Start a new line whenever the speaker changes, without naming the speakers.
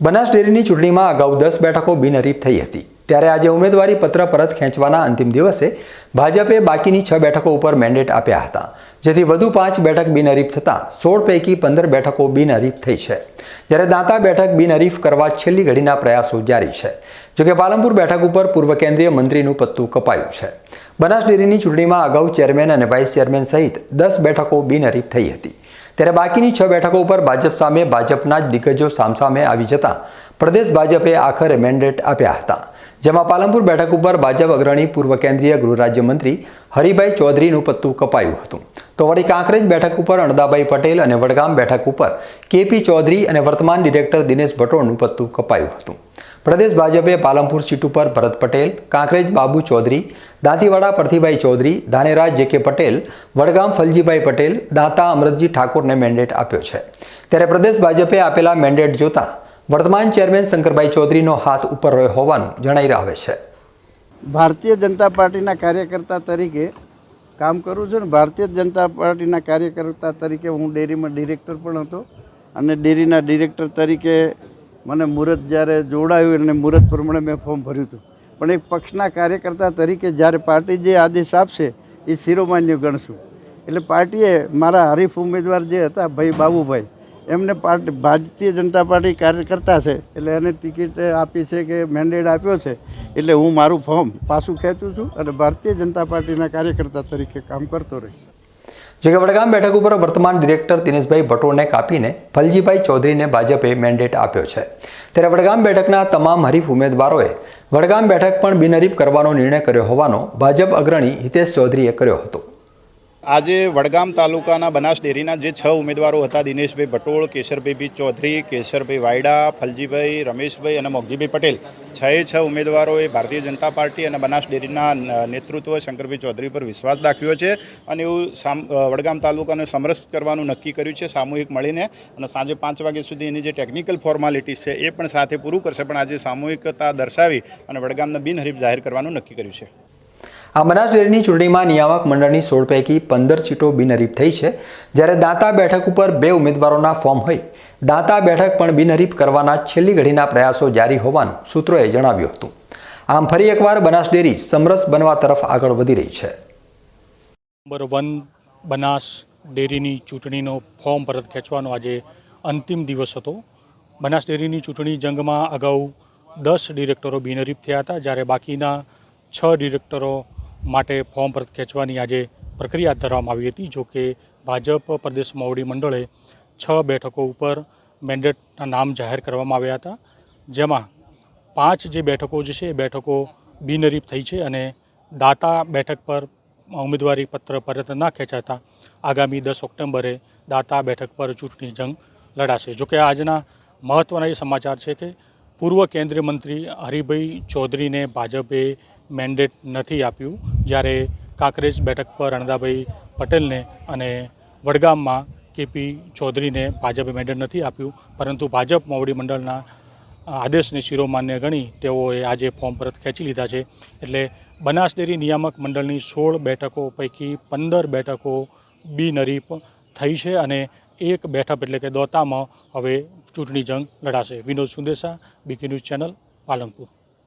બનાસ ડેરીની ચૂંટણીમાં અગાઉ દસ બેઠકો બિનહરીફ થઈ હતી. ત્યારે આજે ઉમેદવારી પત્ર પરત ખેંચવાના અંતિમ દિવસે ભાજપે બાકીની છ બેઠકો ઉપર મેન્ડેટ આપ્યા હતા, જેથી વધુ પાંચ બેઠક બિનહરીફ થતાં સોળ પૈકી પંદર બેઠકો બિનહરીફ થઈ છે. જ્યારે દાંતા બેઠક બિનહરીફ કરવા છેલ્લી ઘડીના પ્રયાસો જારી છે, જોકે પાલનપુર બેઠક ઉપર પૂર્વ કેન્દ્રીય મંત્રીનું પત્તું કપાયું છે. બનાસ ડેરીની ચૂંટણીમાં અગાઉ ચેરમેન અને વાઇસ ચેરમેન સહિત દસ બેઠકો બિનહરીફ થઈ હતી. ત્યારે બાકીની છ બેઠકો ઉપર ભાજપ સામે ભાજપના જ દિગ્ગજો સામસામે આવી જતા પ્રદેશ ભાજપે આખરે મેન્ડેટ આપ્યા હતા. જેમાં પાલનપુર બેઠક ઉપર ભાજપ અગ્રણી પૂર્વ કેન્દ્રીય ગૃહ રાજ્યમંત્રી હરિભાઈ ચૌધરીનું પત્તું કપાયું હતું. તો વળી કાંકરેજ બેઠક ઉપર અણદાભાઈ પટેલ અને વડગામ બેઠક ઉપર કેપી ચૌધરી અને વર્તમાન ડિરેક્ટર દિનેશ ભટોળનું પત્તું કપાયું હતું. પ્રદેશ ભાજપે પાલનપુર સીટ ઉપર ભરત પટેલ, કાંકરેજ બાબુ ચૌધરી, દાંતીવાડા પરથીભાઈ ચૌધરી, ધાનેરાજ જે કે પટેલ, વડગામ ફલજીભાઈ પટેલ, દાંતા અમરતજી ઠાકોરને મેન્ડેટ આપ્યો છે. ત્યારે પ્રદેશ ભાજપે આપેલા મેન્ડેટ જોતા વર્તમાન ચેરમેન શંકરભાઈ ચૌધરીનો હાથ ઉપર રહ્યો હોવાનું જણાઈ આવે છે.
ભારતીય જનતા પાર્ટીના કાર્યકર્તા તરીકે કામ કરું છું ને ભારતીય જનતા પાર્ટીના કાર્યકર્તા તરીકે હું ડેરીમાં ડિરેક્ટર પણ હતો અને ડેરીના ડિરેક્ટર તરીકે મને મુહૂર્ત જ્યારે જોડાયું અને મુહૂર્ત પ્રમાણે મેં ફોર્મ ભર્યું હતું. પણ એક પક્ષના કાર્યકર્તા તરીકે જ્યારે પાર્ટી જે આદેશ આપશે એ શિરોમાન્ય ગણશું. એટલે પાર્ટીએ મારા હરીફ ઉમેદવાર જે હતા, ભાઈ બાબુભાઈ એમને પાર્ટી ભારતીય જનતા પાર્ટી કાર્યકર્તા છે. એટલે એને ટિકિટ આપી છે કે મેન્ડેટ આપ્યો છે. એટલે હું મારું ફોર્મ પાછું ખેંચું છું અને ભારતીય જનતા પાર્ટીના કાર્યકર્તા તરીકે કામ કરતો રહીશ.
જોકે વડગામ બેઠક ઉપર વર્તમાન ડિરેક્ટર દિનેશભાઈ ભટ્ટોને કાપીને ફલજીભાઈ ચૌધરીને ભાજપે મેન્ડેટ આપ્યો છે. ત્યારે વડગામ બેઠકના તમામ હરીફ ઉમેદવારોએ વડગામ બેઠક પણ બિનહરીફ કરવાનો નિર્ણય કર્યો હોવાનો ભાજપ અગ્રણી હિતેશ ચૌધરીએ કર્યો હતો.
આજે વડગામ તાલુકાના બનાસ ડેરીના જે છ ઉમેદવારો હતા, દિનેશભાઈ ભટોળ, કેશરભાઈ બી ચૌધરી, કેશરભાઈ વાયડા, ફલજીભાઈ રમેશભાઈ અને મોગજીભાઈ પટેલ. છ છ ઉમેદવારોએ ભારતીય જનતા પાર્ટી અને બનાસ ડેરીના નેતૃત્વ શંકરભાઈ ચૌધરી પર વિશ્વાસ દાખવ્યો છે અને એવું વડગામ તાલુકાને સમરસ કરવાનું નક્કી કર્યું છે, સામૂહિક મળીને. અને સાંજે પાંચ વાગ્યા સુધી એની જે ટેકનિકલ ફોર્માલિટીઝ છે એ પણ સાથે પૂરું કરશે. પણ આજે સામૂહિકતા દર્શાવી અને વડગામને બિનહરીફ જાહેર કરવાનું નક્કી કર્યું છે.
આ બનાસ ડેરીની ચૂંટણીમાં નિયામક મંડળની સોળ પૈકી પંદર સીટો બિનહરીફ થઈ છે. જ્યારે દાંતા બેઠક ઉપર બે ઉમેદવારોના ફોર્મ હોય. દાંતા બેઠક પણ બિનહરીફ કરવાના છેલ્લી ઘડીના પ્રયાસો જારી હોવાનું સૂત્રોએ જણાવ્યું હતું. આમ ફરી એકવાર બનાસ ડેરી સમરસ બનવા તરફ આગળ વધી રહી છે.
નંબર વન બનાસ ડેરીની ચૂંટણીનો ફોર્મ પરત ખેંચવાનો આજે અંતિમ દિવસ હતો. બનાસ ડેરીની ચૂંટણી જંગમાં અગાઉ દસ ડિરેક્ટરો બિનહરીફ થયા હતા. જ્યારે બાકીના છ ડિરેક્ટરો માટે ફોર્મ પરત ખેંચવાની આજે પ્રક્રિયા હાથ ધરવામાં આવી હતી, જો કે ભાજપ પ્રદેશ મોવડી મંડળે છ બેઠકો ઉપર મેન્ડેટના નામ જાહેર કરવામાં આવ્યા હતા, જેમાં પાંચ જે બેઠકો જે છે, એ બેઠકો બિનરીફ થઈ છે અને દાતા બેઠક પર ઉમેદવારી પત્ર પરત ના ખેંચાતા આગામી દસ ઓક્ટોબરે દાતા બેઠક પર ચૂંટણી જંગ લડાશે. જોકે આજના મહત્ત્વના એ સમાચાર છે કે પૂર્વ કેન્દ્રીય મંત્રી હરિભાઈ ચૌધરીને ભાજપે મેન્ડેટ નથી આપ્યું. જ્યારે કાંકરેજ બેઠક પર અણદાભાઈ પટેલને અને વડગામમાં કેપી ચૌધરીને ભાજપે મેન્ડેટ નથી આપ્યું. પરંતુ ભાજપ મોવડી મંડળના આદેશને શિરોમાન્ય ગણી તેઓએ આજે ફોર્મ પરત ખેંચી લીધા છે. એટલે બનાસ ડેરી નિયામક મંડળની સોળ બેઠકો પૈકી પંદર બેઠકો બિનહરીફ થઈ છે અને એક બેઠક એટલે કે દોતામાં હવે ચૂંટણી જંગ લડાશે. Vinod Sundesa, BK news channel Palanpur.